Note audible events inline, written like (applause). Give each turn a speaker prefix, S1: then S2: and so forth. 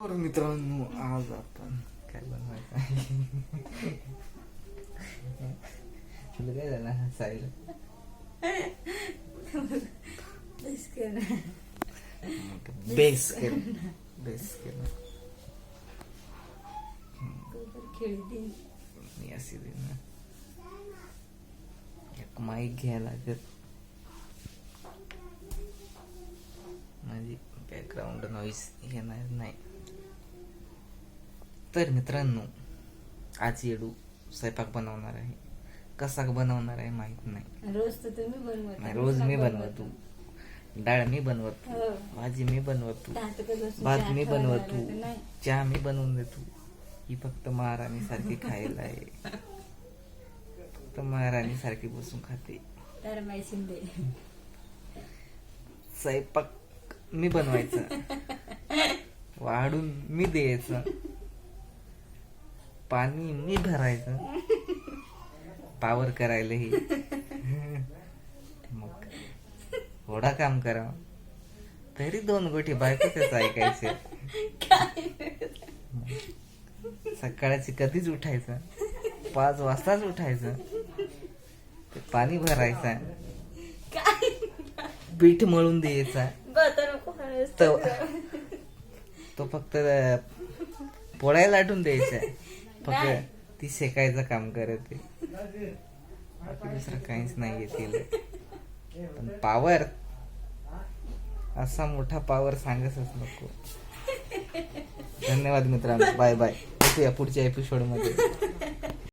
S1: तर मित्रांनो आज आपण काय बनवायचं आहे तुला काय झालं हसायला बेस केलं बेस केलं मी अशी देईन ना एक माईक घ्यायला लागत म्हणजे बॅकग्राऊंड नॉईस येणार नाही तर मित्रांनो आज येडू स्वयंपाक बनवणार आहे. कसा बनवणार आहे माहीत नाही.
S2: रोज तर तुम्ही बनवत.
S1: रोज मी बनवतो. डाळ मी बनवतो.
S2: हो.
S1: भाजी मी बनवतो. भात मी बनवतो. चहा मी बनवून देतो. ही फक्त महाराणी सारखी खायला आहे. फक्त महाराणी सारखी बसून खाते. स्वयंपाक मी बनवायचं. (laughs) वाढून मी द्यायचं. पाणी मी भरायचं. पावर करायला ही. मग थोडा काम करा. तरी दोन गोटी बायकोच ऐकायचे. सकाळची कधीच उठायचं. पाच वाजताच उठायचं. ते पाणी भरायचं. पीठ मळून द्यायचा. तो तो फक्त पोळ्या लाटून द्यायचा फक्त ती शेकायचं काम करत. आहे बाकी दुसरं काहीच नाही तिला. पण पावर असा मोठा पावर सांगतच नको. धन्यवाद मित्रांनो. बाय बाय भेटूया पुढच्या एपिसोडमध्ये.